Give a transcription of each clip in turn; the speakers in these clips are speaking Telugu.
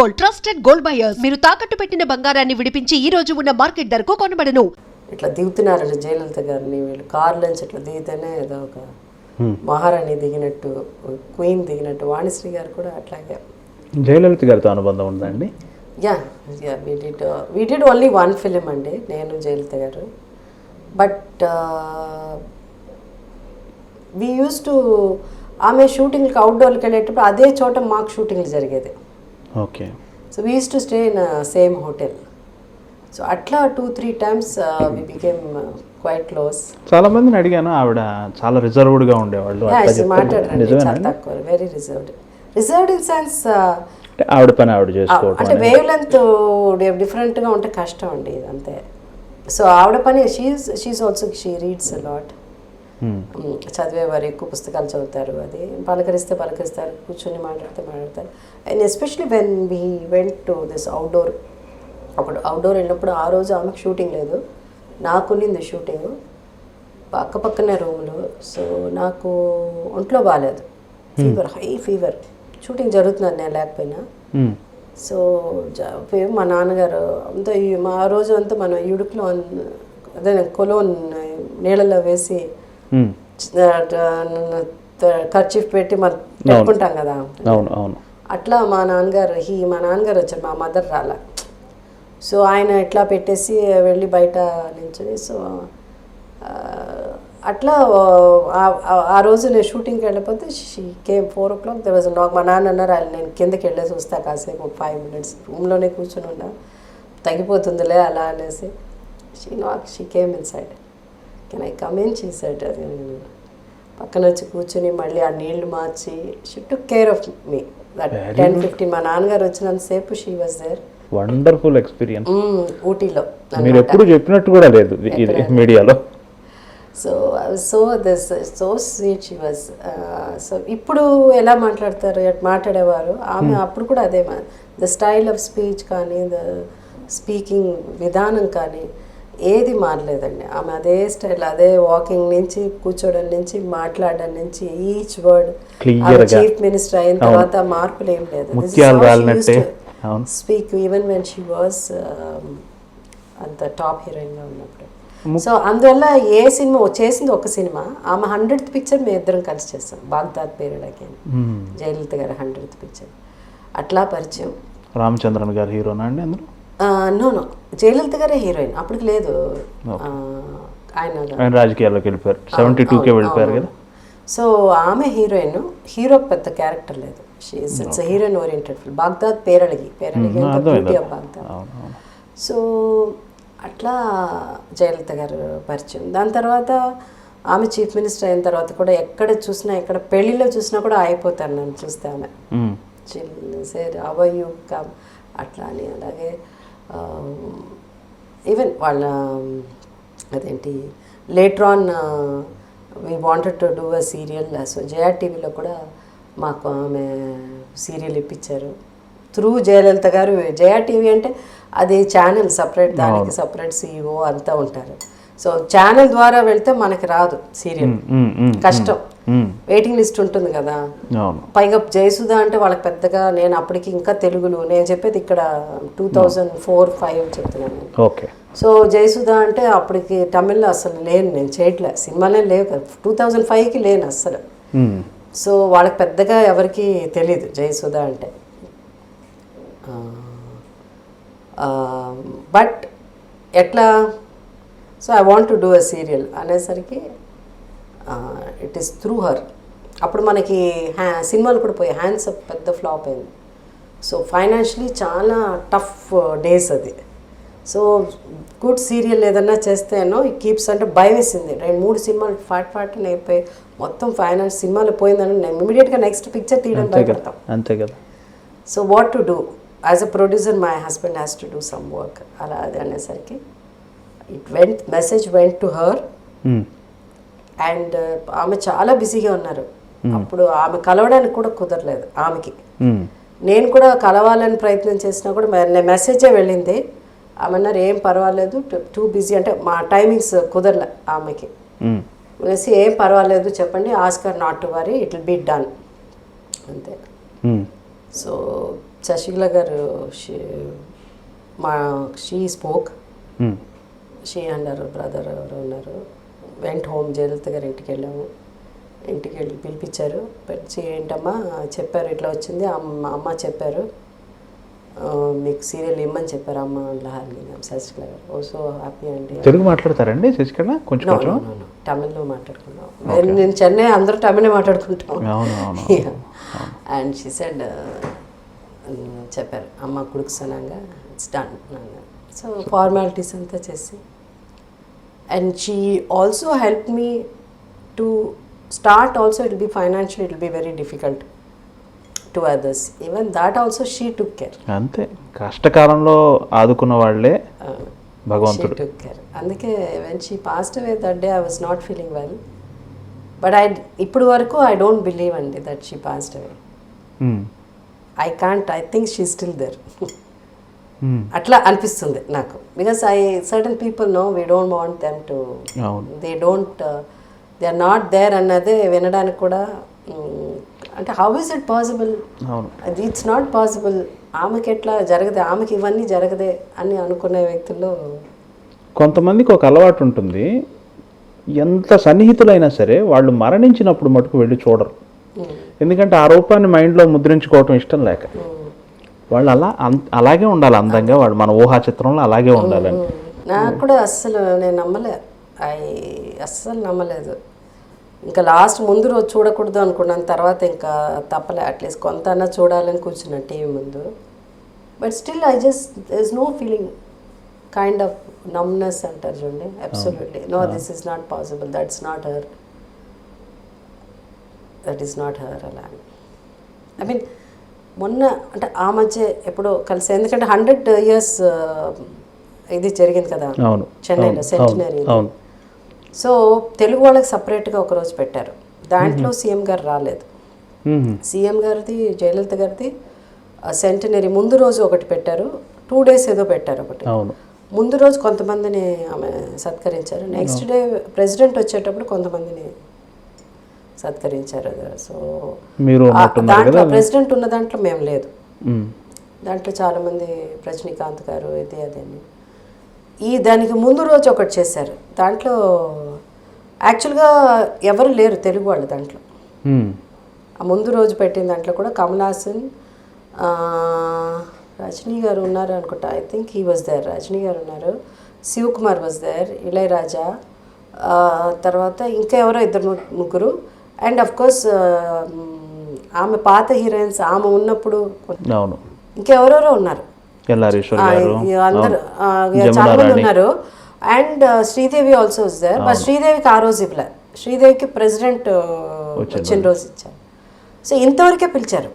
Gold trusted gold buyers. మీరు తాకట్టు పెట్టిన బంగారాన్ని విడిపించి ఈ రోజు ఉన్న మార్కెట్ ధరకు కొనబడను. ఇట్లా దిగుతున్నారు జయలలిత గారిని వీళ్ళు. కార్లోంచి ఇట్లా దిగితేనే ఏదో ఒక మహారాణి దిగినట్టు క్వీన్ దిగినట్టు వాణిశ్రీ గారు కూడా అట్లాగే. జయలలిత గారితో అనుబంధం ఉందండి yeah yeah we did we did only one film అండి నేను జయలలిత గారు. బట్ వీ యూస్ టు ఆమె షూటింగ్కి అవుట్డోర్కి వెళ్ళేటప్పుడు అదే చోట మాకు షూటింగ్లు జరిగేది. Okay. So we use to stay in same hotel so అట్లా two three times we became quite close చాలా మందిని అడిగాను ఆవిడ చాలా రిజర్వ్డ్గా ఉండేవాళ్ళు తక్కువ very reserved reserved in sense ఆవిడ పని ఆవిడ చేసుకోవటం అంటే వేవ్ లెంత్ డిఫరెంట్గా ఉంటే కష్టం అండి ఇది అంతే సో ఆవిడ పని she she also she reads lot. చదివేవారు ఎక్కువ పుస్తకాలు చదువుతారు అది. పలకరిస్తే పలకరిస్తారు కూర్చొని మాట్లాడితే మాట్లాడతారు. And especially when we went to this outdoor అప్పుడు అవుట్డోర్ వెళ్ళినప్పుడు ఆ రోజు ఆమెకు షూటింగ్ లేదు. నాకు ఉన్నింది షూటింగ్ పక్క పక్కనే రూములు సో నాకు ఒంట్లో బాగాలేదు ఫీవర్ హై ఫీవర్ షూటింగ్ జరుగుతున్నాను నేను లేకపోయినా. Hmm. సో పోయి మా నాన్నగారు అంతా మా ఆ రోజు అంతా మనం ఇడుకులో అదే కొలోన్ నీళ్ళలో వేసి Hmm. ఖర్చు పెట్టి మనం పెట్టుకుంటాం కదా. అవును అవును అట్లా మా నాన్నగారు హీ మా నాన్నగారు వచ్చారు మా మదర్ రాల. సో ఆయన ఇట్లా పెట్టేసి వెళ్ళి బయట నించుని సో అట్లా ఆ- రోజు నేను షూటింగ్కి వెళ్ళిపోతే she came four o'clock was నాకు మా నాన్న అన్నారు "ఆయన నేను కిందకి వెళ్ళేసి వస్తా కాసేపు ఫైవ్ మినిట్స్ రూమ్లోనే కూర్చొని ఉన్నా తగ్గిపోతుందిలే అలా అనేసి. She knock she came inside can I come in she side అది పక్కన వచ్చి కూర్చొని మళ్ళీ ఆ నీళ్ళు మార్చి she took care of me that ten fifteen మా నాన్నగారు వచ్చినంతసేపు she was there wonderful experience ఊటీలో. మీరు ఎప్పుడు చెప్పినట్టు కూడా లేదు మీడియాలో. So so this so sweet she was so ఇప్పుడు ఎలా మాట్లాడతారు? మాట్లాడేవారు? ఆమె అప్పుడు కూడా అదే ద స్టైల్ ఆఫ్ స్పీచ్ కానీ ద స్పీకింగ్ విధానం కానీ ఏది మారలేదండి. ఆమె అదే స్టైల్ అదే వాకింగ్ నుంచి కూర్చోవడం నుంచి మాట్లాడడం నుంచి ఈచ్ వర్డ్గా. చీఫ్ మినిస్టర్ అయిన తర్వాత మార్పులు ఏం లేదు. Speak even when she was అంత టాప్ హీరోయిన్గా ఉన్నప్పుడు. సో అందువల్ల ఏ సినిమా చేసింది ఒక సినిమా ఆమె హండ్రెడ్ పిక్చర్ మేము ఇద్దరం కలిసి చేస్తాం. బాగ్దాద్ పేరుడకి జయలలిత గారి హండ్రెడ్ పిక్చర్ అట్లా పరిచయం. రామచంద్రన్ గారు హీరోనా అండి అందరూ నో నో జయలలిత గారే హీరోయిన్. అప్పటికి లేదు. ఆయన రాజకీయాల్లోకి వెళ్ళిపోయారు. సెవెంటీ టూకే వెళ్ళిపోయారు కదా? సో ఆమె హీరోయిన్ హీరో పెద్ద క్యారెక్టర్ లేదు. It's heroine oriented film Baghdad. Beauty of Baghdad. So అట్లా జయలలిత గారు పరిచయం. దాని తర్వాత ఆమె చీఫ్ మినిస్టర్ అయిన తర్వాత కూడా ఎక్కడ చూసినా ఎక్కడ పెళ్ళిలో చూసినా కూడా అయిపోతారు నన్ను చూస్తే ఆమె. సేర్ అవయు కమ్ అట్లా అని అలాగే ఈవెన్ వాళ్ళ అదేంటి later on we wanted to do a serial so Jaya టీవీలో కూడా మాకు ఆమె సీరియల్ ఇప్పించారు. త్రూ జయలలిత గారు జయా టీవీ అంటే అది ఛానల్ సపరేట్ దానికి సపరేట్ సీఈఓ అంతా ఉంటారు. సో ఛానల్ ద్వారా వెళ్తే మనకి రాదు సీరియల్ కష్టం. వెయిటింగ్ లిస్ట్ ఉంటుంది కదా. పైగా జయసుధ అంటే వాళ్ళకి పెద్దగా నేను అప్పటికి ఇంకా తెలుగులో నేను చెప్పేది ఇక్కడ టూ థౌజండ్ ఫోర్ ఫైవ్ చెప్తున్నాను నేను. ఓకే సో జయసుధ అంటే అప్పటికి తమిళ్ళో అసలు లేను నేను చేయట్లే. సినిమాలే లేవు కదా. టూ థౌజండ్ ఫైవ్కి లేను అస్సలు. Hmm. సో వాళ్ళకి పెద్దగా ఎవరికి తెలియదు జయసుధ అంటే. బట్ ఎట్లా? So I want to do a serial అనేసరికి ఇట్ ఈస్ త్రూ హర్ అప్పుడు మనకి హ్యా సినిమాలు కూడా పోయి హ్యాండ్స్ పెద్ద ఫ్లాప్ అయింది. సో ఫైనాన్షియలీ చాలా టఫ్ డేస్ అది. సో గుడ్ సీరియల్ ఏదన్నా చేస్తేనో ఈ కీప్స్ అంటే భయం వేసింది. రెండు మూడు సినిమాలు ఫాట్ ఫాట్ అయిపోయి మొత్తం ఫైనాన్స్ సినిమాలు పోయిందని నేను ఇమీడియట్గా నెక్స్ట్ పిక్చర్ తీయడం అంతే కదా భయపడతాం. అంతే కదా. So what to do as a producer my husband has to do some work అలా అది అనేసరికి it went message went to her. And ఆమె చాలా బిజీగా ఉన్నారు. అప్పుడు ఆమె కలవడానికి కూడా కుదరలేదు ఆమెకి. నేను కూడా కలవాలని ప్రయత్నం చేసినా కూడా మెసేజే వెళ్ళింది. ఆమె అన్నారు ఏం పర్వాలేదు టూ బిజీ అంటే మా టైమింగ్స్ కుదరలే ఆమెకి. అనేసి ఏం పర్వాలేదు చెప్పండి ask her not to worry it will be done. అంతే. సో శశికళ గారు మా she spoke. She and our brother ఎవరు ఉన్నారు. వెంట హోమ్ జయలలిత గారి ఇంటికి వెళ్ళాము. ఇంటికి వెళ్ళి పిలిపించారు. పిలిచి ఏంటమ్మా చెప్పారు ఇట్లా వచ్చింది. అమ్మ అమ్మ చెప్పారు. మీకు సీరియల్ ఇమ్మని చెప్పారు అమ్మ లహార్ని శశికళ గారు. ఓ సో హ్యాపీ అండి. తెలుగు మాట్లాడతారండి శశికళ? కొంచెం. తమిళ్ళో మాట్లాడుకున్నాం నేను- నేను చెన్నై అందరూ తమిళే మాట్లాడుకుంటాం. అండ్ షీ సెడ్ చెప్పారు. అమ్మ కుడుకుసనంగా ఇట్స్ డన్ సో ఫార్మాలిటీస్ అంతా చేసి and she also help me to start also it be financial it be very difficult to others even that also she took care అంతే కష్టకాలంలో ఆదుకున్న వాళ్ళే భగవంతుడు took care. అందుకే when she passed away that day I was not feeling well but I ఇప్పుడు వరకు ఐ డోంట్ బిలీవ్ అండి that she passed away. I can't I think she still there. అట్లా అనిపిస్తుంది నాకు. Because I certain people no we don't want them to they don't they are not there అన్నదే వినడానికి కూడా మ్, అంటే how is it possible it's not possible ఆమెకి ఎట్లా జరగదే ఆమెకి ఇవన్నీ జరగదే అని అనుకునే వ్యక్తుల్లో కొంతమందికి ఒక అలవాటు ఉంటుంది. ఎంత సన్నిహితులైనా సరే వాళ్ళు మరణించినప్పుడు మటుకు వెళ్ళి చూడరు. మ్, ఎందుకంటే ఆ రూపాన్ని మైండ్లో ముద్రించుకోవటం ఇష్టం లేక. వాళ్ళు అలా అలాగే ఉండాలి అందంగా వాళ్ళు మన ఊహా చిత్రంలో అలాగే ఉండాలని. నాకు కూడా అస్సలు నేను నమ్మలే. ఐ అస్సలు నమ్మలేదు. ఇంకా లాస్ట్ ముందు రోజు చూడకూడదు అనుకున్నాను. తర్వాత ఇంకా తప్పలే. అట్లీస్ట్ కొంత అన్నా చూడాలని కూర్చున్నాను టీవీ ముందు. But still I just is no feeling kind of numbness అంటారు చూడండి. Absolutely no this is not possible that's not her that is not her అలా. ఐ మీన్ మొన్న అంటే ఆ మధ్య ఎప్పుడో కలిసి ఎందుకంటే హండ్రెడ్ ఇయర్స్ ఇది జరిగింది కదా చెన్నైలో సెంటినరీ సో తెలుగు వాళ్ళకి సపరేట్గా ఒకరోజు పెట్టారు. దాంట్లో సీఎం గారు రాలేదు. సీఎం గారిది జయలలిత గారిది సెంటినరీ ముందు రోజు ఒకటి పెట్టారు. టూ డేస్ ఏదో పెట్టారు ఒకటి. ముందు రోజు కొంతమందిని ఆమె సత్కరించారు. నెక్స్ట్ డే ప్రెసిడెంట్ వచ్చేటప్పుడు కొంతమందిని సత్కరించారు. సో మీరు దాంట్లో ప్రెసిడెంట్ ఉన్న దాంట్లో మేము లేదు. దాంట్లో చాలామంది రజనీకాంత్ గారు ఇది అదని ఈ దానికి ముందు రోజు ఒకటి చేశారు. దాంట్లో యాక్చువల్గా ఎవరు లేరు తెలుగు వాళ్ళు దాంట్లో. ఆ ముందు రోజు పెట్టిన దాంట్లో కూడా కమల్ హాసన్ రజనీ గారు ఉన్నారు అనుకుంటా. I think he was there Rajini garu ఉన్నారు. శివకుమార్ వాజ్ దేర్ ఇళయరాజా తర్వాత ఇంకా ఎవరో ఇద్దరు ముగ్గురు. అండ్ అఫ్ కోర్స్ ఆమె పాత హీరోయిన్స్ ఆమె ఉన్నప్పుడు అవును. ఇంకెవరెవరో ఉన్నారు. అందరు చాలా మంది. ఉన్నారు. And Sridevi also is there but శ్రీదేవికి ఆ రోజు ఇవ్వలే. శ్రీదేవికి ప్రెసిడెంట్ వచ్చిన రోజు. ఇచ్చారు. సో ఇంతవరకే పిలిచారు.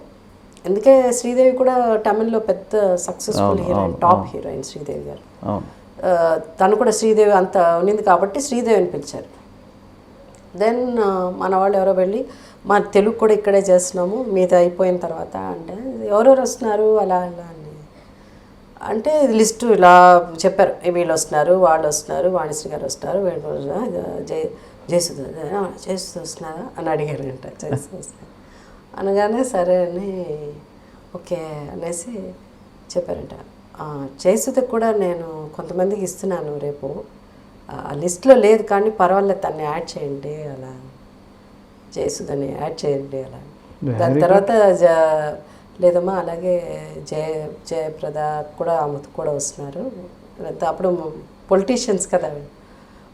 అందుకే శ్రీదేవి కూడా తమిళ్ళో పెద్ద successful heroine top heroine Sridevi garu. ఆ, తను కూడా శ్రీదేవి అంత ఉన్నింది కాబట్టి శ్రీదేవిని పిలిచారు. దెన్ uh, మన వాళ్ళు ఎవరో వెళ్ళి మా తెలుగు కూడా ఇక్కడే చేస్తున్నాము మీది అయిపోయిన తర్వాత అంటే ఎవరెవరు వస్తున్నారు అలా అలా అని. అంటే లిస్టు ఇలా చెప్పారు. వీళ్ళు వస్తున్నారు వాళ్ళు వస్తున్నారు వాణిశ్రీ గారు వస్తున్నారు వీళ్ళు వస్తున్నారు, జయ జయసుధ జయసుధ వస్తున్నారా? అని అడిగారు అంట జయసుధ వస్తున్నారు? అనగానే సరే అని ఓకే అనేసి చెప్పారంట. చేసేది కూడా నేను కొంతమందికి ఇస్తున్నాను రేపు. ఆ లిస్ట్లో లేదు కానీ పర్వాలేదు తన్ని యాడ్ చేయండి అలా. జయసుధని యాడ్ చేయండి అలా. దాని తర్వాత జ- లేదమ్మా అలాగే జయ జయప్రద కూడా ఆమెతో కూడా వస్తున్నారు. అప్పుడు పొలిటీషియన్స్ కదా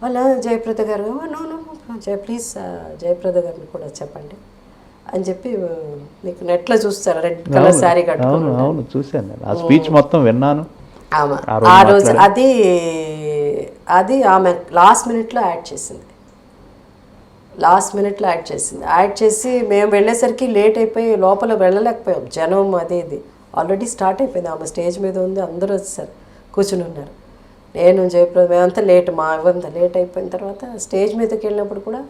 వాళ్ళ Jayaprada garu no no Jaya please Jayaprada గారిని కూడా చెప్పండి. అని చెప్పి మీకు నెట్లో చూస్తారు రెడ్ కలర్ శారీ కట్టుకుని అవును చూశాను ఆ స్పీచ్ మొత్తం విన్నాను. ఆ రోజు అది అది ఆమె లాస్ట్ మినిట్లో యాడ్ చేసింది. లాస్ట్ మినిట్లో యాడ్ చేసింది. యాడ్ చేసి మేము వెళ్ళేసరికి లేట్ అయిపోయి లోపల వెళ్ళలేకపోయాం. జనం అది ఇది. ఆల్రెడీ స్టార్ట్ అయిపోయింది. ఆమె స్టేజ్ మీద ఉంది. అందరూ వచ్చేసారు. కూర్చుని ఉన్నారు. నేను జయప్రద మేమంతా లేట్ మా ఇవంతా లేట్ అయిపోయిన తర్వాత స్టేజ్ మీదకి వెళ్ళినప్పుడు కూడా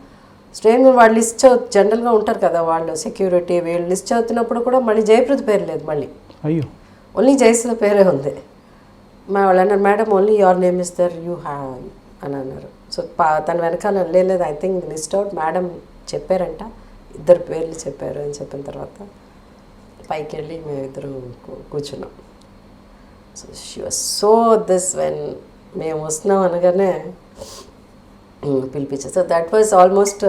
స్టేజ్ మీద వాళ్ళు లిస్ట్ చదువు జనరల్గా ఉంటారు కదా వాళ్ళు సెక్యూరిటీ వీళ్ళు లిస్ట్ చదువుతున్నప్పుడు కూడా మళ్ళీ జయప్రద పేరు లేదు మళ్ళీ. అయ్యో. ఓన్లీ జయసుధ పేరే ఉంది. మా వాళ్ళు అన్నారు madam only your name is there you have అని అన్నారు. సో పా తన వెనకాల లేదు I think list out madam చెప్పారంట. ఇద్దరు పేర్లు చెప్పారు అని చెప్పిన తర్వాత పైకి వెళ్ళి మేము ఇద్దరు కూర్చున్నాం. So she was so this when మేము వస్తున్నాం అనగానే పిలిపించారు. So that was almost